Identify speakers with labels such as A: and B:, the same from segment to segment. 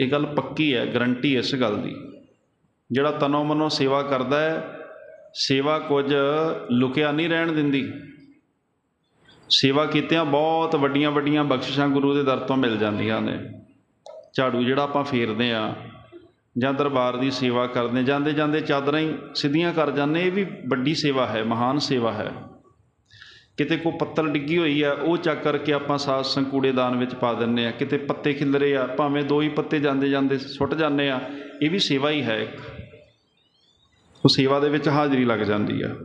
A: ਇਹ ਗੱਲ ਪੱਕੀ ਹੈ ਗਰੰਟੀ ਇਸ ਗੱਲ ਦੀ। ਜਿਹੜਾ ਤਨੋ ਮਨੋ ਸੇਵਾ ਕਰਦਾ ਹੈ, ਸੇਵਾ ਕੁਝ ਲੁਕਿਆ ਨਹੀਂ ਰਹਿਣ ਦਿੰਦੀ। ਸੇਵਾ ਕੀਤਿਆਂ ਬਹੁਤ ਵੱਡੀਆਂ ਵੱਡੀਆਂ ਬਖਸ਼ਿਸ਼ਾਂ ਗੁਰੂ ਦੇ ਦਰ ਤੋਂ ਮਿਲ ਜਾਂਦੀਆਂ ਨੇ। ਝਾੜੂ ਜਿਹੜਾ ਆਪਾਂ ਫੇਰਦੇ ਆ ਜਾਂ ਦਰਬਾਰ ਦੀ ਸੇਵਾ ਕਰਦੇ ਜਾਂਦੇ ਜਾਂਦੇ ਚਾਦਰਾਂ ਹੀ ਸਿੱਧੀਆਂ ਕਰ ਜਾਂਦੇ ਇਹ ਵੀ ਵੱਡੀ ਸੇਵਾ ਹੈ, ਮਹਾਨ ਸੇਵਾ ਹੈ। ਕਿਤੇ ਕੋਈ ਪੱਤਲ ਡਿੱਗੀ ਹੋਈ ਆ, ਉਹ ਚੱਕ ਕਰਕੇ ਆਪਾਂ ਸਾਧ ਸੰਗ ਕੂੜੇਦਾਨ ਵਿੱਚ ਪਾ ਦਿੰਦੇ ਆ। ਕਿਤੇ ਪੱਤੇ ਖਿਲਰੇ ਆ, ਭਾਵੇਂ ਦੋ ਹੀ ਪੱਤੇ ਜਾਂਦੇ ਜਾਂਦੇ ਸੁੱਟ ਜਾਂਦੇ ਆ, ਇਹ ਵੀ ਸੇਵਾ ਹੀ ਹੈ ਇੱਕ। ਉਹ ਸੇਵਾ ਦੇ ਵਿੱਚ ਹਾਜ਼ਰੀ ਲੱਗ ਜਾਂਦੀ ਆ।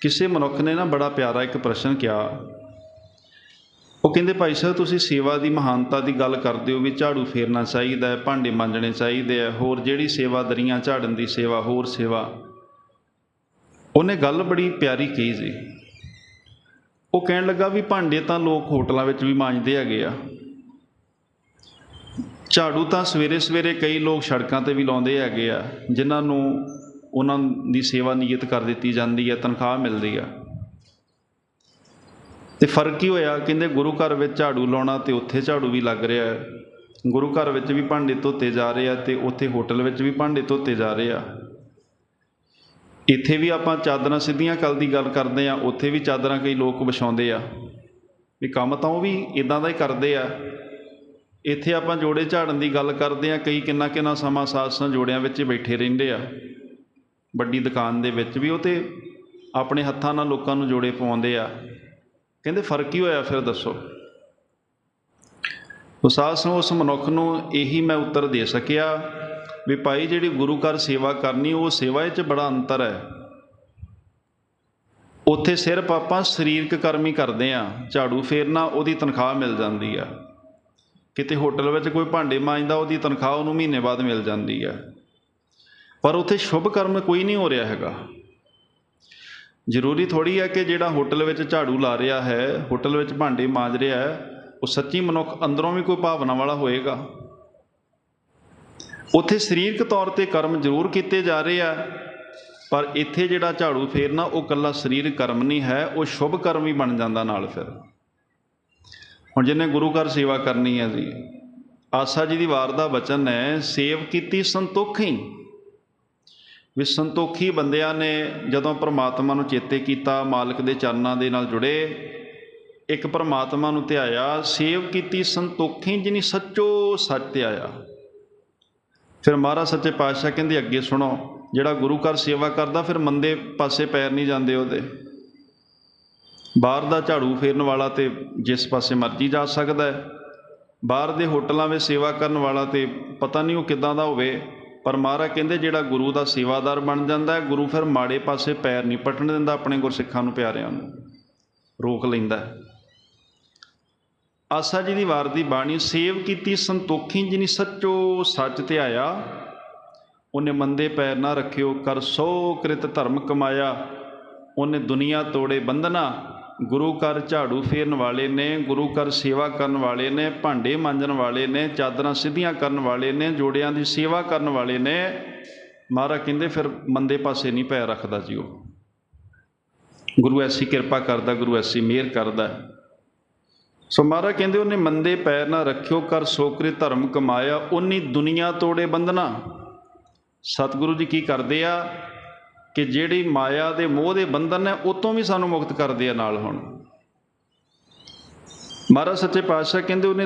A: ਕਿਸੇ ਮਨੁੱਖ ਨੇ ਨਾ ਬੜਾ ਪਿਆਰਾ ਇੱਕ ਪ੍ਰਸ਼ਨ ਕਿਹਾ। ਉਹ ਕਹਿੰਦੇ, ਭਾਈ ਸਾਹਿਬ, ਤੁਸੀਂ ਸੇਵਾ ਦੀ ਮਹਾਨਤਾ ਦੀ ਗੱਲ ਕਰਦੇ ਹੋ ਵੀ ਝਾੜੂ ਫੇਰਨਾ ਚਾਹੀਦਾ ਹੈ, ਭਾਂਡੇ ਮਾਂਜਣੇ ਚਾਹੀਦੇ ਆ, ਹੋਰ ਜਿਹੜੀ ਸੇਵਾ ਦਰੀਆਂ ਝਾੜਨ ਦੀ ਸੇਵਾ, ਹੋਰ ਸੇਵਾ। ਉਹਨੇ ਗੱਲ ਬੜੀ ਪਿਆਰੀ ਕਹੀ ਸੀ। ਉਹ ਕਹਿਣ ਲੱਗਾ ਵੀ ਭਾਂਡੇ ਤਾਂ ਲੋਕ ਹੋਟਲਾਂ ਵਿੱਚ ਵੀ ਮਾਂਜਦੇ ਹੈਗੇ ਆ। ਝਾੜੂ ਤਾਂ ਸਵੇਰੇ ਸਵੇਰੇ ਕਈ ਲੋਕ ਸੜਕਾਂ ਤੇ ਵੀ ਲਾਉਂਦੇ ਹੈਗੇ ਆ, ਜਿਨ੍ਹਾਂ ਨੂੰ ਉਹਨਾਂ ਦੀ ਸੇਵਾ ਨਿਯਤ ਕਰ ਦਿੱਤੀ ਜਾਂਦੀ ਹੈ, ਤਨਖਾਹ ਮਿਲਦੀ ਆ। ਤੇ ਫ਼ਰਕ ਕੀ ਹੋਇਆ? ਕਹਿੰਦੇ ਗੁਰੂ ਘਰ ਵਿੱਚ ਝਾੜੂ ਲਾਉਣਾ ਤੇ ਉੱਥੇ ਝਾੜੂ ਵੀ ਲੱਗ ਰਿਹਾ ਹੈ। ਗੁਰੂ ਘਰ ਵਿੱਚ ਵੀ ਭਾਂਡੇ ਧੋਤੇ ਜਾ ਰਹੇ ਆ ਤੇ ਉੱਥੇ ਹੋਟਲ ਵਿੱਚ ਵੀ ਭਾਂਡੇ ਧੋਤੇ ਜਾ ਰਹੇ ਆ। ਇੱਥੇ ਵੀ ਆਪਾਂ ਚਾਦਰਾਂ ਸਿੱਧੀਆਂ ਕੱਲ ਦੀ ਗੱਲ ਕਰਦੇ ਆ ਉੱਥੇ ਵੀ ਚਾਦਰਾਂ ਕਈ ਲੋਕ ਵਿਛਾਉਂਦੇ ਆ। ਵੀ ਕੰਮ ਤਾਂ ਉਹ ਵੀ ਇਦਾਂ ਦਾ ਹੀ ਕਰਦੇ ਆ। ਇੱਥੇ ਆਪਾਂ ਜੋੜੇ ਝਾੜਨ ਦੀ ਗੱਲ ਕਰਦੇ ਆ ਕਈ ਕਿੰਨਾ ਕਿੰਨਾ ਸਮਾਂ ਸਾਥ ਸਾਸਾਂ ਜੋੜਿਆਂ ਵਿੱਚ ਬੈਠੇ ਰਹਿੰਦੇ ਆ। ਵੱਡੀ ਦੁਕਾਨ ਦੇ ਵਿੱਚ ਵੀ ਉਹ ਤੇ ਆਪਣੇ ਹੱਥਾਂ ਨਾਲ ਲੋਕਾਂ ਨੂੰ ਜੋੜੇ ਪਵਾਉਂਦੇ ਆ। ਕਹਿੰਦੇ ਫ਼ਰਕ ਕੀ ਹੋਇਆ, ਫਿਰ ਦੱਸੋ। ਉਸਾਸ ਨੂੰ ਉਸ ਮਨੁੱਖ ਨੂੰ ਇਹੀ ਮੈਂ ਉੱਤਰ ਦੇ ਸਕਿਆ ਵੀ ਭਾਈ ਜਿਹੜੀ ਗੁਰੂ ਘਰ ਸੇਵਾ ਕਰਨੀ, ਉਹ ਸੇਵਾ 'ਚ ਬੜਾ ਅੰਤਰ ਹੈ। ਉੱਥੇ ਸਿਰਫ ਆਪਾਂ ਸਰੀਰਕ ਕਰਮ ਹੀ ਕਰਦੇ ਆ ਝਾੜੂ ਫੇਰਨਾ ਉਹਦੀ ਤਨਖਾਹ ਮਿਲ ਜਾਂਦੀ ਆ। ਕਿਤੇ ਹੋਟਲ ਵਿੱਚ ਕੋਈ ਭਾਂਡੇ ਮਾਂਜਦਾ, ਉਹਦੀ ਤਨਖਾਹ ਉਹਨੂੰ ਮਹੀਨੇ ਬਾਅਦ ਮਿਲ ਜਾਂਦੀ ਆ। ਪਰ ਉੱਥੇ ਸ਼ੁਭ ਕਰਮ ਕੋਈ ਨਹੀਂ ਹੋ ਰਿਹਾ ਹੈਗਾ। ਜ਼ਰੂਰੀ ਥੋੜੀ ਹੈ ਕਿ ਜਿਹੜਾ ਹੋਟਲ ਵਿੱਚ ਝਾੜੂ ਲਾ ਰਿਹਾ ਹੈ, ਹੋਟਲ ਵਿੱਚ ਭਾਂਡੇ ਮਾਂਜ ਰਿਹਾ ਹੈ ਉਹ ਸੱਚੀ ਮਨੁੱਖ ਅੰਦਰੋਂ ਵੀ ਕੋਈ ਭਾਵਨਾ ਵਾਲਾ ਹੋਏਗਾ। ਉੱਥੇ ਸਰੀਰਕ ਤੌਰ ਤੇ ਕਰਮ ਜ਼ਰੂਰ ਕੀਤੇ ਜਾ ਰਹੇ ਆ, ਪਰ ਇੱਥੇ ਜਿਹੜਾ ਝਾੜੂ ਫੇਰਨਾ, ਉਹ ਕੱਲਾ ਸਰੀਰਕ ਕਰਮ ਨਹੀਂ ਹੈ, ਉਹ ਸ਼ੁਭ ਕਰਮ ਵੀ ਬਣ ਜਾਂਦਾ ਨਾਲ ਫਿਰ। ਹੁਣ ਜਿਹਨੇ ਗੁਰੂ ਘਰ ਸੇਵਾ ਕਰਨੀ ਹੈ ਜੀ, ਆਸਾ ਜੀ ਦੀ ਵਾਰ ਦਾ ਬਚਨ ਹੈ, ਸੇਵ ਕੀਤੀ ਸੰਤੋਖੀ। ਵੀ ਸੰਤੋਖੀ ਬੰਦਿਆਂ ਨੇ ਜਦੋਂ ਪ੍ਰਮਾਤਮਾ ਨੂੰ ਚੇਤੇ ਕੀਤਾ, ਮਾਲਕ ਦੇ ਚਰਨਾਂ ਦੇ ਨਾਲ ਜੁੜੇ ਇੱਕ ਪਰਮਾਤਮਾ ਨੂੰ ਧਿਆਇਆ ਸੇਵ ਕੀਤੀ ਸੰਤੋਖੀ ਜਿਨੀ ਸੱਚੋ ਸੱਚ ਧਿਆਇਆ ਫਿਰ ਮਹਾਰਾਜ ਸੱਚੇ ਪਾਤਸ਼ਾਹ ਕਹਿੰਦੇ, ਅੱਗੇ ਸੁਣੋ, ਜਿਹੜਾ ਗੁਰੂ ਘਰ ਸੇਵਾ ਕਰਦਾ, ਫਿਰ ਮੰਦੇ ਪਾਸੇ ਪੈਰ ਨਹੀਂ ਜਾਂਦੇ ਉਹਦੇ। ਬਾਹਰ ਦਾ ਝਾੜੂ ਫੇਰਨ ਵਾਲਾ ਤੇ ਜਿਸ ਪਾਸੇ ਮਰਜ਼ੀ ਜਾ ਸਕਦਾ ਹੈ। ਬਾਹਰ ਦੇ ਹੋਟਲਾਂ ਵਿੱਚ ਸੇਵਾ ਕਰਨ ਵਾਲਾ ਤੇ ਪਤਾ ਨਹੀਂ ਉਹ ਕਿੱਦਾਂ ਦਾ ਹੋਵੇ। ਪਰ ਮਹਾਰਾਜ ਕਹਿੰਦੇ, ਜਿਹੜਾ ਗੁਰੂ ਦਾ ਸੇਵਾਦਾਰ ਬਣ ਜਾਂਦਾ ਹੈ, ਗੁਰੂ ਫਿਰ ਮਾੜੇ ਪਾਸੇ ਪੈਰ ਨਹੀਂ ਪਟਣ ਦਿੰਦਾ, ਆਪਣੇ ਗੁਰਸਿੱਖਾਂ ਨੂੰ ਪਿਆਰਿਆਂ ਨੂੰ। ਰੋਕ ਲੈਂਦਾ ਹੈ। ਆਸਾ ਜੀ ਦੀ ਵਾਰ ਦੀ ਬਾਣੀ, ਸੇਵ ਕੀਤੀ ਸੰਤੋਖੀ ਜਿਨੀ ਸੱਚੋ ਸੱਚ ਧਿਆਇਆ ਉਹਨੇ ਮੰਦੇ ਪੈਰ ਨਾ ਰੱਖਿਓ, ਕਰ ਸੋ ਕ੍ਰਿਤ ਧਰਮ ਕਮਾਇਆ। ਉਹਨੇ ਦੁਨੀਆ ਤੋੜੇ ਬੰਧਨਾ, ਗੁਰੂ ਘਰ ਝਾੜੂ ਫੇਰਨ ਵਾਲੇ ਨੇ, ਗੁਰੂ ਘਰ ਸੇਵਾ ਕਰਨ ਵਾਲੇ ਨੇ, ਭਾਂਡੇ ਮਾਂਜਣ ਵਾਲੇ ਨੇ, ਚਾਦਰਾਂ ਸਿੱਧੀਆਂ ਕਰਨ ਵਾਲੇ ਨੇ, ਜੋੜਿਆਂ ਦੀ ਸੇਵਾ ਕਰਨ ਵਾਲੇ ਨੇ। ਮਹਾਰਾਜ ਕਹਿੰਦੇ, ਫਿਰ ਮੰਦੇ ਪਾਸੇ ਨਹੀਂ ਪੈਰ ਰੱਖਦਾ ਜੀ ਉਹ। ਗੁਰੂ ਐਸੀ ਕਿਰਪਾ ਕਰਦਾ, ਗੁਰੂ ਐਸੀ ਮਿਹਰ ਕਰਦਾ। ਸੋ ਮਹਾਰਾਜ ਕਹਿੰਦੇ ਉਹਨੇ ਮੰਦੇ ਪੈਰ ਨਾ ਰੱਖਿਓ, ਕਰ ਸੋਕਰੇ ਧਰਮ ਕਮਾਇਆ ਉਨੀ ਦੁਨੀਆ ਤੋੜੇ ਬੰਧਨਾ। ਸਤਿਗੁਰੂ ਜੀ ਕੀ ਕਰਦੇ ਆ ਕਿ ਜਿਹੜੀ ਮਾਇਆ ਦੇ ਮੋਹ ਦੇ ਬੰਧਨ ਨੇ, ਉਤੋਂ ਵੀ ਸਾਨੂੰ ਮੁਕਤ ਕਰਦੇ ਆ ਨਾਲ ਹੁਣ। ਮਹਾਰਾਜ ਸੱਚੇ ਪਾਤਸ਼ਾਹ ਕਹਿੰਦੇ ਉਹਨੇ